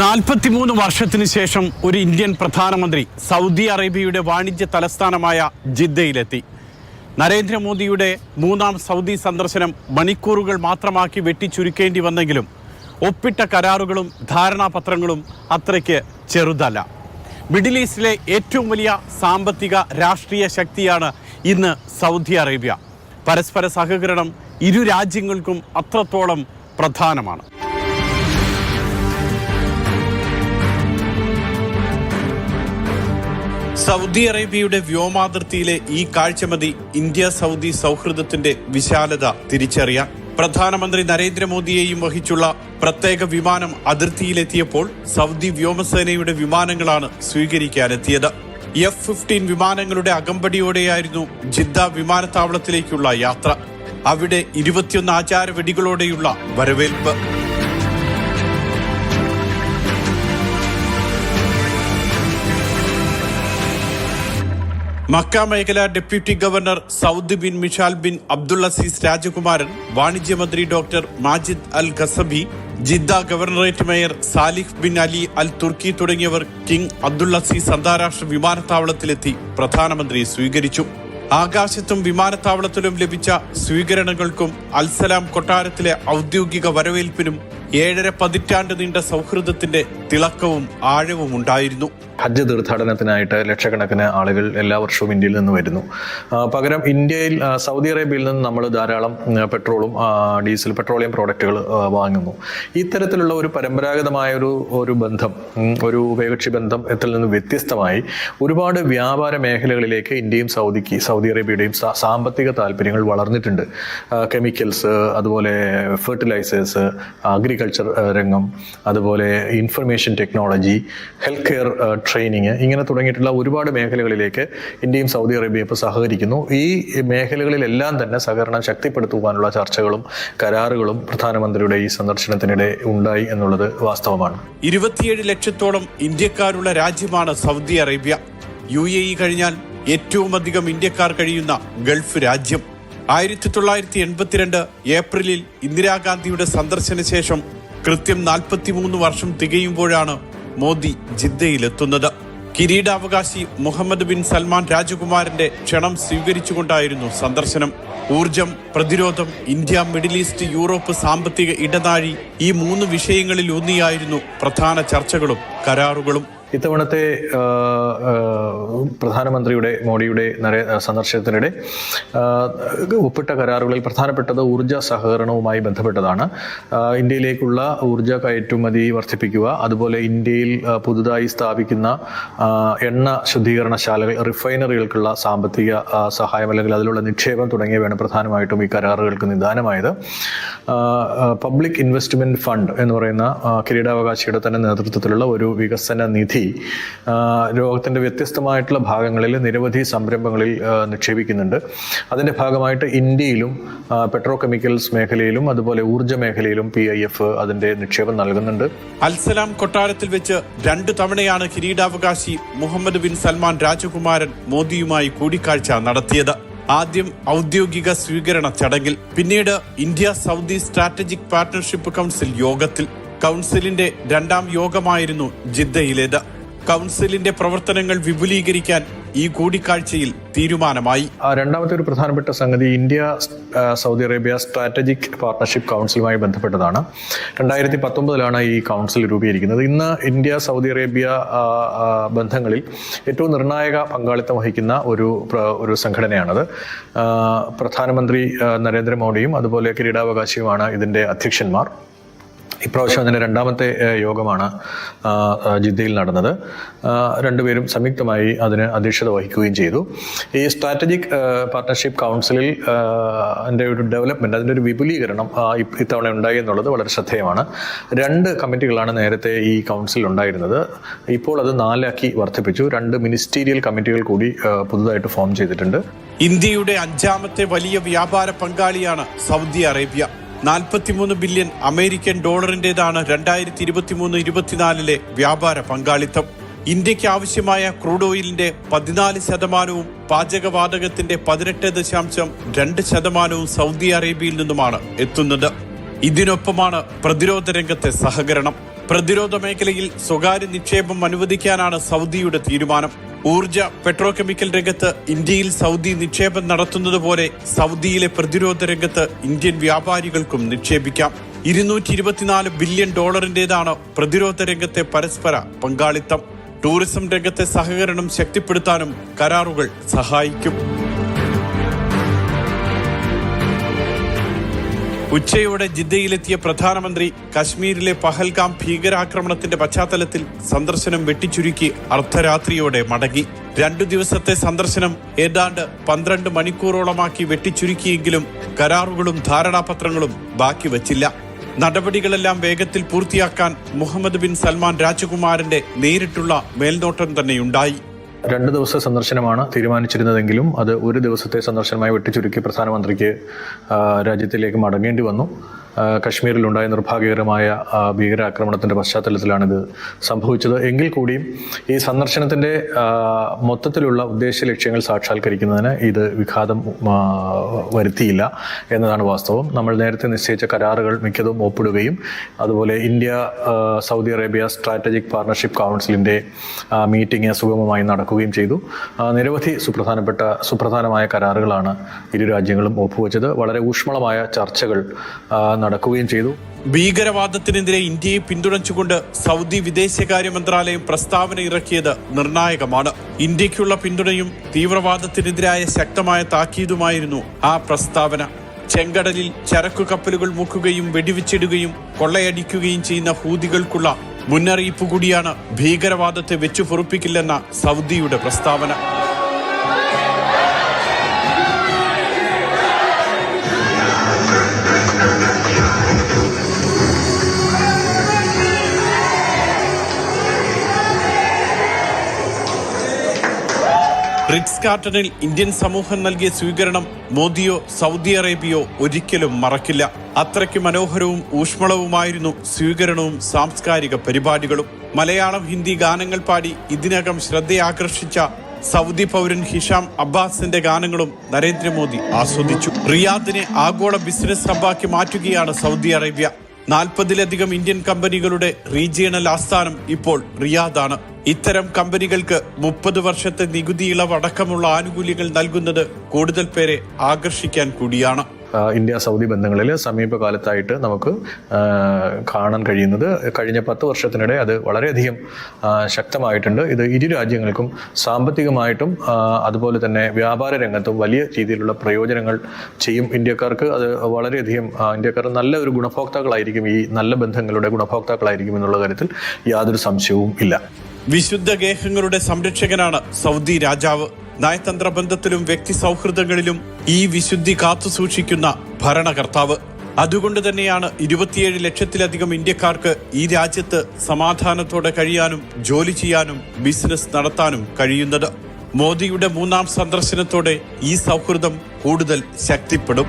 നാൽപ്പത്തിമൂന്ന് വർഷത്തിന് ശേഷം ഒരു ഇന്ത്യൻ പ്രധാനമന്ത്രി സൗദി അറേബ്യയുടെ വാണിജ്യ തലസ്ഥാനമായ ജിദ്ദയിലെത്തി. നരേന്ദ്രമോദിയുടെ മൂന്നാം സൗദി സന്ദർശനം മണിക്കൂറുകൾ മാത്രമാക്കി വെട്ടിച്ചുരുക്കേണ്ടി വന്നെങ്കിലും ഒപ്പിട്ട കരാറുകളും ധാരണാപത്രങ്ങളും അത്രയ്ക്ക് ചെറുതല്ല. മിഡിൽ ഈസ്റ്റിലെ ഏറ്റവും വലിയ സാമ്പത്തിക രാഷ്ട്രീയ ശക്തിയാണ് ഇന്ന് സൗദി അറേബ്യ. പരസ്പര സഹകരണം ഇരു രാജ്യങ്ങൾക്കും അത്രത്തോളം പ്രധാനമാണ്. സൗദി അറേബ്യയുടെ വ്യോമാതിർത്തിയിലെ ഈ കാഴ്ചമതി ഇന്ത്യ സൗദി സൗഹൃദത്തിന്റെ വിശാലത തിരിച്ചറിയാൻ പ്രധാനമന്ത്രി നരേന്ദ്രമോദിയെയും വഹിച്ചുള്ള പ്രത്യേക വിമാനം അതിർത്തിയിലെത്തിയപ്പോൾ സൗദി വ്യോമസേനയുടെ വിമാനങ്ങളാണ് സ്വീകരിക്കാനെത്തിയത്. എഫ് ഫിഫ്റ്റീൻ വിമാനങ്ങളുടെ അകമ്പടിയോടെയായിരുന്നു ജിദ്ദ വിമാനത്താവളത്തിലേക്കുള്ള യാത്ര. അവിടെ ഇരുപത്തിയൊന്ന് ആചാര വെടികളോടെയുള്ള വരവേൽപ്പ്. മക്ക മേഖല deputy governor Saud bin Mishal bin Abdul Aziz രാജകുമാരൻ വാണിജ്യമന്ത്രി doctor Majid Al Qasabi Jeddah governorate mayor Saleh bin Ali Al Turki തുടങ്ങിയവർ കിങ് അബ്ദുൾ അസീസ് അന്താരാഷ്ട്ര വിമാനത്താവളത്തിലെത്തി പ്രധാനമന്ത്രി സ്വീകരിച്ചു. ആകാശത്തും വിമാനത്താവളത്തിലും ലഭിച്ച സ്വീകരണങ്ങൾക്കും അൽസലാം കൊട്ടാരത്തിലെ ഔദ്യോഗിക വരവേൽപ്പിനും ഏഴര പതിറ്റാണ്ട് നീണ്ട സൗഹൃദത്തിന്റെ തിളക്കവും ആഴവും ഉണ്ടായിരുന്നു ഹജ്ജ് തീർത്ഥാടനത്തിനായിട്ട് ലക്ഷക്കണക്കിന് ആളുകൾ എല്ലാ വർഷവും ഇന്ത്യയിൽ നിന്ന് വരുന്നു. പകരം ഇന്ത്യയിൽ സൗദി അറേബ്യയിൽ നിന്ന് നമ്മൾ ധാരാളം പെട്രോളും ഡീസൽ പെട്രോളിയം പ്രോഡക്റ്റുകൾ വാങ്ങുന്നു. ഇത്തരത്തിലുള്ള ഒരു പരമ്പരാഗതമായ ഒരു ഒരു ബന്ധം ഒരു ഉഭയകക്ഷി ബന്ധം എത്തിൽ നിന്ന് വ്യത്യസ്തമായി ഒരുപാട് വ്യാപാര മേഖലകളിലേക്ക് ഇന്ത്യയും സൗദിക്ക് സൗദി അറേബ്യയുടെയും സാമ്പത്തിക താല്പര്യങ്ങൾ വളർന്നിട്ടുണ്ട്. കെമിക്കൽസ് അതുപോലെ ഫെർട്ടിലൈസേഴ്സ് അഗ്രികൾച്ചർ രംഗം അതുപോലെ information technology health care training ഇങ്ങനെ തുടങ്ങിയിട്ടുള്ള ഒരുപാട് മേഖലകളിലേക്ക് ഇന്ത്യയും സൗദി അറേബ്യയും ഇപ്പോൾ സഹകരിക്കുന്നു. ഈ മേഖലകളിലെല്ലാം തന്നെ സഹകരണം ശക്തിപ്പെടുത്തുവാനുള്ള ചർച്ചകളും കരാറുകളും പ്രധാനമന്ത്രിയുടെ ഈ സന്ദർശനത്തിനിടെ ഉണ്ടായി എന്നുള്ളത് വാസ്തവമാണ്. ഇരുപത്തിയേഴ് ലക്ഷത്തോളം ഇന്ത്യക്കാരുള്ള രാജ്യമാണ് Saudi Arabia. U A E കഴിഞ്ഞാൽ ഏറ്റവും അധികം ഇന്ത്യക്കാർ കഴിയുന്ന ഗൾഫ് രാജ്യം. ആയിരത്തി തൊള്ളായിരത്തി എൺപത്തിരണ്ട് ഏപ്രിലിൽ ഇന്ദിരാഗാന്ധിയുടെ സന്ദർശന ശേഷം കൃത്യം നാൽപ്പത്തിമൂന്ന് വർഷം തികയുമ്പോഴാണ് മോദി ജിദ്ദയിലെത്തുന്നത്. കിരീടാവകാശി മുഹമ്മദ് ബിൻ സൽമാൻ രാജകുമാരന്റെ ക്ഷണം സ്വീകരിച്ചുകൊണ്ടായിരുന്നു സന്ദർശനം. ഊർജം പ്രതിരോധം ഇന്ത്യ മിഡിൽ ഈസ്റ്റ് യൂറോപ്പ് സാമ്പത്തിക ഇടനാഴി ഈ മൂന്ന് വിഷയങ്ങളിൽ ഊന്നിയായിരുന്നു പ്രധാന ചർച്ചകളും കരാറുകളും. ഇത്തവണത്തെ പ്രധാനമന്ത്രിയുടെ മോഡിയുടെ സന്ദർശനത്തിനിടെ ഒപ്പിട്ട കരാറുകളിൽ പ്രധാനപ്പെട്ടത് ഊർജ സഹകരണവുമായി ബന്ധപ്പെട്ടതാണ്. ഇന്ത്യയിലേക്കുള്ള ഊർജ കയറ്റുമതി വർദ്ധിപ്പിക്കുക അതുപോലെ ഇന്ത്യയിൽ പുതുതായി സ്ഥാപിക്കുന്ന എണ്ണ ശുദ്ധീകരണശാലകൾ റിഫൈനറികൾക്കുള്ള സാമ്പത്തിക സഹായം അല്ലെങ്കിൽ അതിലുള്ള നിക്ഷേപം തുടങ്ങിയവയാണ് പ്രധാനമായിട്ടും ഈ കരാറുകൾക്ക് നിദാനമായത്. പബ്ലിക് ഇൻവെസ്റ്റ്മെന്റ് ഫണ്ട് എന്ന് പറയുന്ന കിരീടാവകാശിയുടെ തന്നെ നേതൃത്വത്തിലുള്ള ഒരു വികസന നിധി ആ, ലോകത്തിന്റെ വ്യത്യസ്തമായിട്ടുള്ള ഭാഗങ്ങളിൽ നിരവധി സംരംഭങ്ങളിൽ നിക്ഷേപിക്കുന്നുണ്ട്. അതിന്റെ ഭാഗമായിട്ട് ഇന്ത്യയിലും പെട്രോ കെമിക്കൽസ് മേഖലയിലും അതുപോലെ ഊർജ മേഖലയിലും പി ഐ എഫ് അതിന്റെ നിക്ഷേപം നൽകുന്നുണ്ട്. അൽസലാം കൊട്ടാരത്തിൽ വെച്ച് രണ്ടു തവണയാണ് കിരീടാവകാശി മുഹമ്മദ് ബിൻ സൽമാൻ രാജകുമാരൻ മോദിയുമായി കൂടിക്കാഴ്ച നടത്തിയത്. ആദ്യം ഔദ്യോഗിക സ്വീകരണ ചടങ്ങിൽ പിന്നീട് India Saudi strategic partnership council യോഗത്തിൽ. കൗൺസിലിന്റെ രണ്ടാം യോഗമായിരുന്നു ജിദ്ദയിലേത്. കൗൺസിലിന്റെ പ്രവർത്തനങ്ങൾ വിപുലീകരിക്കാൻ ഈ കൂടിക്കാഴ്ചയിൽ തീരുമാനമായി. രണ്ടാമത്തെ ഒരു പ്രധാനപ്പെട്ട സംഗതി India Saudi Arabia strategic partnership കൗൺസിലുമായി ബന്ധപ്പെട്ടതാണ്. രണ്ടായിരത്തി പത്തൊമ്പതിലാണ് ഈ കൗൺസിൽ രൂപീകരിക്കുന്നത്. ഇന്ന് ഇന്ത്യ സൗദി അറേബ്യ ബന്ധങ്ങളിൽ ഏറ്റവും നിർണായക പങ്കാളിത്തം വഹിക്കുന്ന ഒരു ഒരു സംഘടനയാണത്. പ്രധാനമന്ത്രി നരേന്ദ്രമോദിയും അതുപോലെ കിരീടാവകാശിയുമാണ് ഇതിന്റെ അധ്യക്ഷന്മാർ. ഇപ്രാവശ്യം അതിന്റെ രണ്ടാമത്തെ യോഗമാണ് ജിദ്ദയിൽ നടന്നത്. രണ്ടുപേരും സംയുക്തമായി അതിന് അധ്യക്ഷത വഹിക്കുകയും ചെയ്തു. ഈ സ്ട്രാറ്റജിക് പാർട്ട്ണർഷിപ്പ് കൗൺസിലിൽ എന്റെ ഒരു ഡെവലപ്മെന്റ് അതിന്റെ ഒരു വിപുലീകരണം ഇത്തവണ ഉണ്ടായി എന്നുള്ളത് വളരെ ശ്രദ്ധേയമാണ്. രണ്ട് കമ്മിറ്റികളാണ് നേരത്തെ ഈ കൗൺസിൽ ഉണ്ടായിരുന്നത്. ഇപ്പോൾ അത് നാലാക്കി വർദ്ധിപ്പിച്ചു. രണ്ട് മിനിസ്റ്റീരിയൽ കമ്മിറ്റികൾ കൂടി പുതുതായിട്ട് ഫോം ചെയ്തിട്ടുണ്ട്. ഇന്ത്യയുടെ അഞ്ചാമത്തെ വലിയ വ്യാപാര പങ്കാളിയാണ് സൗദി അറേബ്യ. നാൽപ്പത്തിമൂന്ന് ബില്യൺ അമേരിക്കൻ ഡോളറിന്റേതാണ് രണ്ടായിരത്തി ഇരുപത്തിമൂന്ന് ഇരുപത്തിനാലിലെ വ്യാപാര പങ്കാളിത്തം. ഇന്ത്യയ്ക്ക് ആവശ്യമായ ക്രൂഡ് ഓയിലിന്റെ പതിനാല് ശതമാനവും പാചകവാതകത്തിന്റെ പതിനെട്ട് ദശാംശം രണ്ട് ശതമാനവും സൗദി അറേബ്യയിൽ നിന്നുമാണ് എത്തുന്നത്. ഇതിനൊപ്പമാണ് പ്രതിരോധ രംഗത്തെ സഹകരണം. പ്രതിരോധ മേഖലയിൽ സ്വകാര്യ നിക്ഷേപം അനുവദിക്കാനാണ് സൗദിയുടെ തീരുമാനം. ഊർജ പെട്രോകെമിക്കൽ രംഗത്ത് ഇന്ത്യയിൽ സൗദി നിക്ഷേപം നടത്തുന്നത് പോലെ സൗദിയിലെ പ്രതിരോധ രംഗത്ത് ഇന്ത്യൻ വ്യാപാരികൾക്കും നിക്ഷേപിക്കാം. ഇരുന്നൂറ്റി ഇരുപത്തിനാല് ബില്യൺ ഡോളറിന്റേതാണ് പ്രതിരോധ രംഗത്തെ പരസ്പര പങ്കാളിത്തം. ടൂറിസം രംഗത്തെ സഹകരണം ശക്തിപ്പെടുത്താനും കരാറുകൾ സഹായിക്കും. ഉച്ചയോടെ ജിദ്ദയിലെത്തിയ പ്രധാനമന്ത്രി കശ്മീരിലെ പഹൽഗാം ഭീകരാക്രമണത്തിന്റെ പശ്ചാത്തലത്തിൽ സന്ദർശനം വെട്ടിച്ചുരുക്കി അർദ്ധരാത്രിയോടെ മടങ്ങി. രണ്ടു ദിവസത്തെ സന്ദർശനം ഏതാണ്ട് പന്ത്രണ്ട് മണിക്കൂറോളമാക്കി വെട്ടിച്ചുരുക്കിയെങ്കിലും കരാറുകളും ധാരണാപത്രങ്ങളും ബാക്കി വച്ചില്ല. നടപടികളെല്ലാം വേഗത്തിൽ പൂർത്തിയാക്കാൻ മുഹമ്മദ് ബിൻ സൽമാൻ രാജകുമാരന്റെ നേരിട്ടുള്ള മേൽനോട്ടം തന്നെയുണ്ടായി. രണ്ട് ദിവസത്തെ സന്ദർശനമാണ് തീരുമാനിച്ചിരുന്നതെങ്കിലും അത് ഒരു ദിവസത്തെ സന്ദർശനമായി വെട്ടിച്ചുരുക്കി പ്രധാനമന്ത്രിക്ക് രാജ്യത്തിലേക്ക് മടങ്ങേണ്ടി വന്നു. കശ്മീരിലുണ്ടായ നിർഭാഗ്യകരമായ ഭീകരാക്രമണത്തിന്റെ പശ്ചാത്തലത്തിലാണിത് സംഭവിച്ചത്. എങ്കിൽ കൂടിയും ഈ സന്ദർശനത്തിന്റെ മൊത്തത്തിലുള്ള ഉദ്ദേശ ലക്ഷ്യങ്ങൾ സാക്ഷാത്കരിക്കുന്നതിന് ഇത് വിഘാതം വരുത്തിയില്ല എന്നതാണ് വാസ്തവം. നമ്മൾ നേരത്തെ നിശ്ചയിച്ച കരാറുകൾ മിക്കതും ഒപ്പിടുകയും അതുപോലെ India Saudi Arabia strategic partnership കൗൺസിലിന്റെ മീറ്റിംഗ് സുഗമമായി നടക്കുകയും ചെയ്തു. നിരവധി സുപ്രധാനപ്പെട്ട സുപ്രധാനമായ കരാറുകളാണ് ഇരു രാജ്യങ്ങളും ഒപ്പുവെച്ചത്. വളരെ ഊഷ്മളമായ ചർച്ചകൾ നടക്കുകയും ചെയ്തു. ഭീകരവാദത്തിനെതിരെ ഇന്ത്യയെ പിന്തുണച്ചുകൊണ്ട് സൗദി വിദേശകാര്യ മന്ത്രാലയം പ്രസ്താവന ഇറക്കിയത് നിർണായകമാണ്. ഇന്ത്യക്കുള്ള പിന്തുണയും തീവ്രവാദത്തിനെതിരായ ശക്തമായ താക്കീതുമായിരുന്നു ആ പ്രസ്താവന. ചെങ്കടലിൽ ചരക്കു കപ്പലുകൾ മുക്കുകയും വെടിവെച്ചിടുകയും കൊള്ളയടിക്കുകയും ചെയ്യുന്ന ഹൂതികൾക്കുള്ള മുന്നറിയിപ്പ് കൂടിയാണ് ഭീകരവാദത്തെ വെച്ചു പൊറുപ്പിക്കില്ലെന്ന സൗദിയുടെ പ്രസ്താവന. റിറ്റ്സ് കാർട്ടണിൽ ഇന്ത്യൻ സമൂഹം നൽകിയ സ്വീകരണം മോദിയോ സൗദി അറേബ്യയോ ഒരിക്കലും മറക്കില്ല. അത്രയ്ക്ക് മനോഹരവും ഊഷ്മളവുമായിരുന്നു സ്വീകരണവും സാംസ്കാരിക പരിപാടികളും. മലയാളം ഹിന്ദി ഗാനങ്ങൾ പാടി ഇതിനകം ശ്രദ്ധയാകർഷിച്ച സൗദി പൗരൻ ഹിഷാം അബ്ബാസിന്റെ ഗാനങ്ങളും നരേന്ദ്രമോദി ആസ്വദിച്ചു. റിയാദിനെ ആഗോള ബിസിനസ് ഹബ്ബാക്കി മാറ്റുകയാണ് സൗദി അറേബ്യ. നാൽപ്പതിലധികം ഇന്ത്യൻ കമ്പനികളുടെ റീജിയണൽ ആസ്ഥാനം ഇപ്പോൾ റിയാദാണ്. ഇത്തരം കമ്പനികൾക്ക് മുപ്പത് വർഷത്തെ നികുതി ഇളവടക്കമുള്ള ആനുകൂല്യങ്ങൾ നൽകുന്നത് കൂടുതൽ പേരെ ആകർഷിക്കാൻ കൂടിയാണ്. ഇന്ത്യ സൗദി ബന്ധങ്ങളിൽ സമീപകാലത്തായിട്ട് നമുക്ക് കാണാൻ കഴിയുന്നത് കഴിഞ്ഞ പത്ത് വർഷത്തിനിടെ അത് വളരെയധികം ശക്തമായിട്ടുണ്ട്. ഇത് ഇരു രാജ്യങ്ങൾക്കും സാമ്പത്തികമായിട്ടും അതുപോലെ തന്നെ വ്യാപാര രംഗത്തും വലിയ രീതിയിലുള്ള പ്രയോജനങ്ങൾ ചെയ്യും ഇന്ത്യക്കാർക്ക്. അത് വളരെയധികം ഇന്ത്യക്കാർ നല്ല ഒരു ഗുണഭോക്താക്കളായിരിക്കും. ഈ നല്ല ബന്ധങ്ങളുടെ ഗുണഭോക്താക്കളായിരിക്കും എന്നുള്ള കാര്യത്തിൽ യാതൊരു സംശയവും ഇല്ല. വിശുദ്ധ ഗേഹങ്ങളുടെ സംരക്ഷകനാണ് സൗദി രാജാവ്. നയതന്ത്ര ബന്ധത്തിലും വ്യക്തി സൗഹൃദങ്ങളിലും ഈ വിശുദ്ധി കാത്തുസൂക്ഷിക്കുന്ന ഭരണകർത്താവ്. അതുകൊണ്ട് തന്നെയാണ് ഇരുപത്തിയേഴ് ലക്ഷത്തിലധികം ഇന്ത്യക്കാർക്ക് ഈ രാജ്യത്ത് സമാധാനത്തോടെ കഴിയാനും ജോലി ചെയ്യാനും ബിസിനസ് നടത്താനും കഴിയുന്നത്. മോദിയുടെ മൂന്നാം സന്ദർശനത്തോടെ ഈ സൗഹൃദം കൂടുതൽ ശക്തിപ്പെടും.